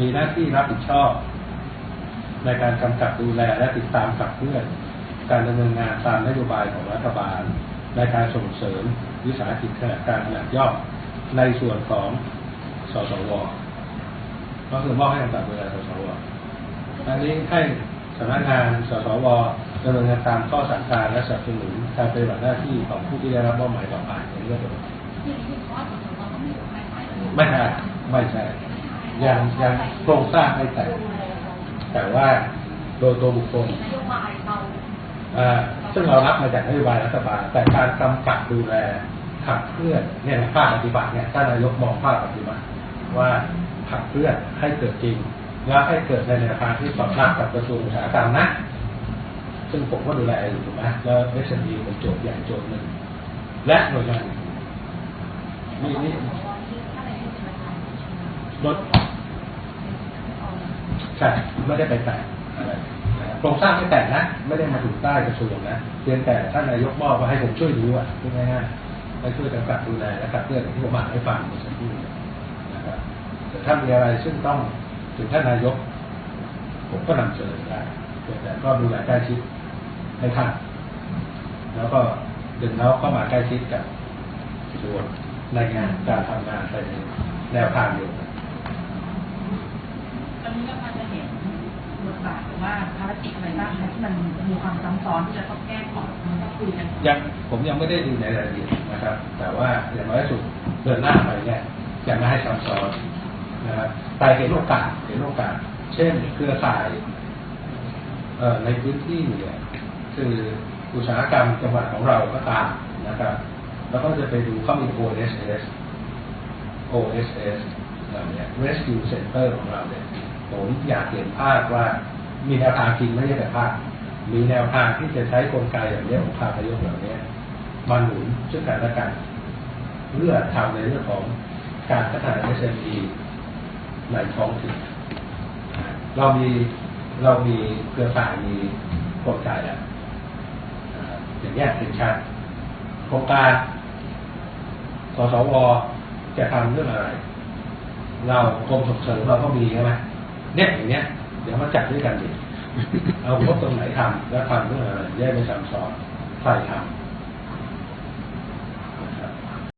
มีหน้าที่รับผิดชอบ ในการกำกับดูแลและติดตามขับเคลื่อน การดำเนินงานตามนโยบายของรัฐบาล ในการส่งเสริมวิสาหกิจขนาดกลางขนาดย่อมในส่วนของสสวก็คือมอบให้กำกับดูแลสสวอันนี้ให้สำนักงานสสวดำเนินงานตามข้อสั่งการและสนับสนุนการปฏิบัติหน้าที่ของผู้ที่ได้รับมอบหมายต่อไปในเรื่องนี้ที่าะว่าสมมติเราต้องมีอยู่ภายใต้ระบบไม่ใช่ไม่ใช่ ยังยังโครงสร้างไม่แต่แต่ว่าโดยตัวบุคคลซึ่งเรารับมาจากนโยบายรัฐบาล แต่การกำกับดูแลขับเคลื่อนเนี่ยภาคปฏิบัติเนี่ยท่านนายกมองภาคปฏิบัติ ว่าขับเคลื่อนให้เกิดจริง แล้วให้เกิดในแนวทางที่สอดรับกับกระทรวงอุตสาหกรรมนะซึ่งผมก็ดูแลอยู่ถูกไหมแล้ว SME เป็นโจทย์ใหญ่โจทย์หนึ่งและหน่วยงานอื่นมีนี่ที่เป็นประธาน รถใช่ไม่ได้ไปแตะอะไรโครงสร้างไม่แตะนะ ไม่ได้มาถูกใต้กระทรวงนะเพียงแต่ท่านนายกมอบมาให้ผมช่วยดูอะพูดง่ายๆให้ช่วยกำกับดูแลและขับเคลื่อนที่ผมอ่านให้ฟังเมื่อสักครู่นะครับแต่ถ้ามีอะไรซึ่งต้องถึงท่านนายก ผมก็นำเสนอได้แต่ก็ดูแลใกล้ชิดให้ท่านแล้วก็ดึงแล้วเข้ามาใกล้ชิดกับส่วนในงานการทำงานไปในแนวทางเดียวกันนี้ก็พอจะเห็นบทบาทห รือว่าภารกิจอะไรบ้างคะที่มันมีความซ้ำซ้อนที่จะต้องแก้ก่อนมันต้องคุยกันยังผมยังไม่ได้ดูในรายละเอียดนะครับ แต่ว่าอย่างน้อยสุดเดินหน้าไปเนี่ยจะไม่ให้ซ้ำซ้อนนะครับแต่เห็นโอกาสเห็นโอกาส เช่นเครือข่ายเอ่อในพื้นที่เนี่ยคืออุตสาหกรรมจังหวัดของเราก็ตามนะครับ แล้วก็จะไปดูเขามี OSS OSS เหล่านี้ Rescue Center ของเราเนี่ยผมอยากเห็นภาพว่า มีแนวทางจริงไม่ใช่แต่ภาพมีแนวทางที่จะใช้กลไกอย่างนี้ยของภาพยนตร์เหล่านี้มาหนุนซึ่งกันและกันเพื่อทำในเรื่องของการพัฒนา SME ในท้องถิ่นเรามีเรามีเครือข่ายมีกลไกแล้วนะครับอย่างนี้เห็นชัดโครงการสสวจะทำเรื่องอะไร เรากรมส่งเสริมเราก็มีใช่ไหมเนี่ยอย่างเนี้ย เดี๋ยวมาจัดด้วยกันดิเอางบตรงไหนทำแล้วทำเรื่องอะไรแยกไปซ้ำซ้อนใครทำ